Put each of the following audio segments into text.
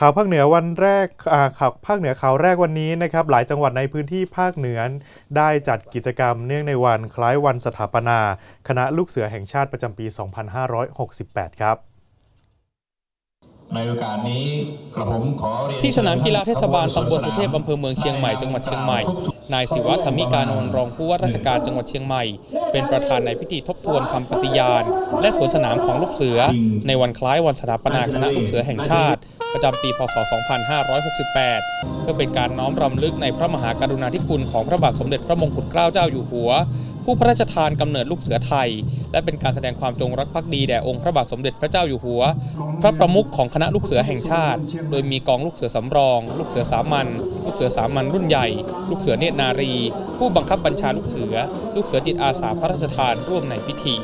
ข่าวภาคเหนือวันแรกข่าวภาคเหนือข่าวแรกวันนี้นะครับหลายจังหวัดในพื้นที่ภาคเหนือได้จัดกิจกรรมเนื่องในวันคล้ายวันสถาปนา คณะลูกเสือแห่งชาติประจำปี 2568 ครับ ในโอกาสนี้กระผมขอเรียนที่สนามกีฬาเทศบาลตำบลสุเทพอำเภอเมืองเชียงใหม่จังหวัดเชียงใหม่ นายศิวะธรรมิกานนท์รองผู้ว่าราชการจังหวัดเชียงใหม่ เป็นประธานในพิธีทบทวนคำปฏิญาณ และสวนสนามของลูกเสือ ในวันคล้ายวันสถาปนาคณะลูกเสือแห่งชาติ ประจำปีพศ 2568 เพื่อเป็นการน้อมรำลึกในพระมหากรุณาธิคุณของพระบาทสมเด็จพระมงกุฎเกล้าเจ้าอยู่หัว ผู้พระราชทานกำเนิดลูกเสือไทย และเป็นการแสดงความจงรักภักดีแด่องค์พระบาทสมเด็จพระเจ้าอยู่หัว พระประมุขของคณะลูกเสือแห่งชาติ โดยมีกองลูกเสือสำรอง ลูกเสือสามัญลูกเสือสามัญรุ่นใหญ่ ลูกเสือเนตรนารี ผู้บังคับบัญชาลูกเสือ ลูกเสือจิตอาสาพระราชทานร่วมในพิธี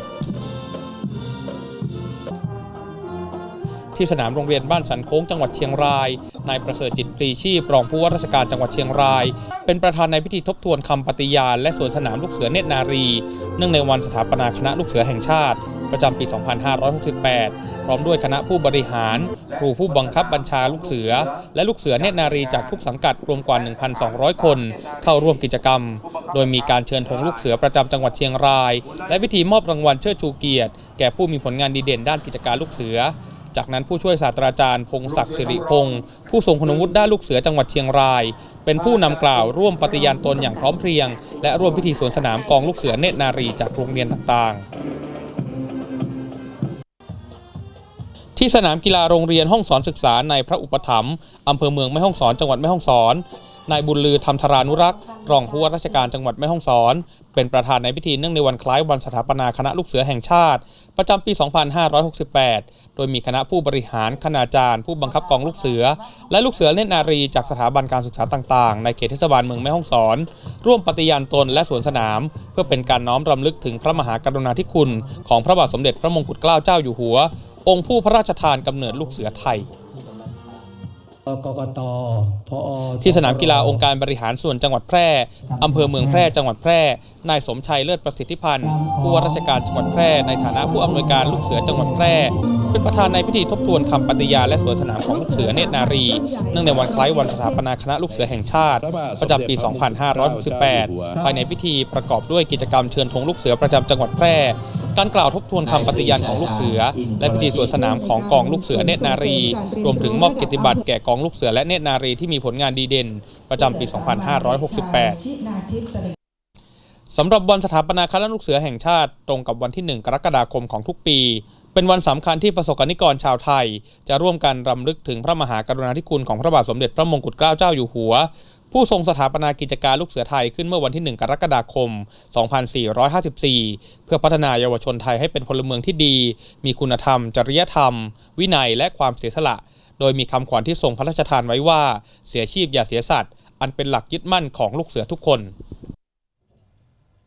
ที่สนามโรงเรียนบ้านสันโค้งจังหวัดเชียงราย นายประเสริฐจิตปรีชีพรองผู้ว่าราชการจังหวัดเชียงราย เป็นประธานในพิธีทบทวนคำปฏิญาณและสวนสนามลูกเสือเนตรนารี เนื่องในวันสถาปนาคณะลูกเสือแห่งชาติ ประจำปี 2568 พร้อมด้วยคณะผู้บริหาร ครูผู้บังคับบัญชาลูกเสือ และลูกเสือเนตรนารีจากทุกสังกัดรวมกว่า 1,200 คน เข้าร่วมกิจกรรม โดยมีการเชิญธงลูกเสือประจำจังหวัดเชียงราย และพิธีมอบรางวัลเชิดชูเกียรติ แก่ผู้มีผลงานดีเด่นด้านกิจการลูกเสือ จากนั้นผู้ช่วยศาสตราจารย์พงศักดิ์สิริพงศ์ผู้ทรงคุณวุฒิด้านลูกเสือจังหวัดเชียงราย เป็นผู้นำกล่าวร่วมปฏิญาณตนอย่างพร้อมเพรียง และร่วมพิธีสวนสนามกองลูกเสือเนตรนารีจากโรงเรียนต่างๆ ที่สนามกีฬาโรงเรียนห้องสอนศึกษาในพระอุปถัมภ์อำเภอเมืองแม่ฮ่องสอนจังหวัดแม่ฮ่องสอน นายบุญลือธรรมธารานุรักษ์ รองผู้ว่าราชการจังหวัดแม่ฮ่องสอน เป็นประธานในพิธีเนื่องในวันคล้ายวันสถาปนาคณะลูกเสือแห่งชาติ ประจำปี 2568 โดยมีคณะผู้บริหารคณาจารย์ ผู้บังคับกองลูกเสือ และลูกเสือเนตรนารีจากสถาบันการศึกษาต่างๆ ในเขตเทศบาลเมืองแม่ฮ่องสอน ร่วมปฏิญาณตนและสวนสนาม เพื่อเป็นการน้อมรำลึกถึงพระมหากรุณาธิคุณ ของพระบาทสมเด็จพระมงกุฎเกล้าเจ้าอยู่หัว องค์ผู้พระราชทานกำเนิดลูกเสือไทย กกตพอที่สนามกีฬาองค์การบริหารส่วนจังหวัดแพร่ อำเภอเมืองแพร่ จังหวัดแพร่ นายสมชัยเลิศประสิทธิพันธ์ ผู้ว่าราชการจังหวัดแพร่ ในฐานะผู้อำนวยการลูกเสือจังหวัดแพร่ เป็นประธานในพิธีทบทวนคำปฏิญาณและสวนสนามของลูกเสือเนตรนารี เนื่องในวันคล้ายวันสถาปนาคณะลูกเสือแห่งชาติ ประจำปี 2568 ภายในพิธีประกอบด้วยกิจกรรมเชิญธงลูกเสือประจำจังหวัดแพร่ การกล่าวทบทวนคำปฏิญาณของลูกเสือ และพิธีสวนสนามของกองลูกเสือเนตรนารี รวมถึงมอบเกียรติบัตรแก่กองลูกเสือและเนตรนารีที่มีผลงานดีเด่น ประจำปี 2568สำหรับวันสถาปนาคณะลูกเสือแห่งชาติตรงกับวันที่ 1 กรกฎาคมของทุกปี เป็นวันสำคัญที่ประสบกนิกรชาวไทย จะร่วมกันรำลึกถึงพระมหากรุณาธิคุณของพระบาทสมเด็จพระมงกุฎเกล้าเจ้าอยู่หัว ผู้ทรงสถาปนากิจการลูกเสือไทยขึ้นเมื่อวันที่ 1 กรกฎาคม 2454 เพื่อพัฒนายาวชนไทยให้เป็นพลเมืองที่ดี มีคุณธรรม จริยธรรม วินัยและความเสียสละ โดยมีคำขวัญที่ทรงพระราชทานไว้ว่า เสียชีพอย่าเสียสัตว์ อันเป็นหลักยึดมั่นของลูกเสือทุกคน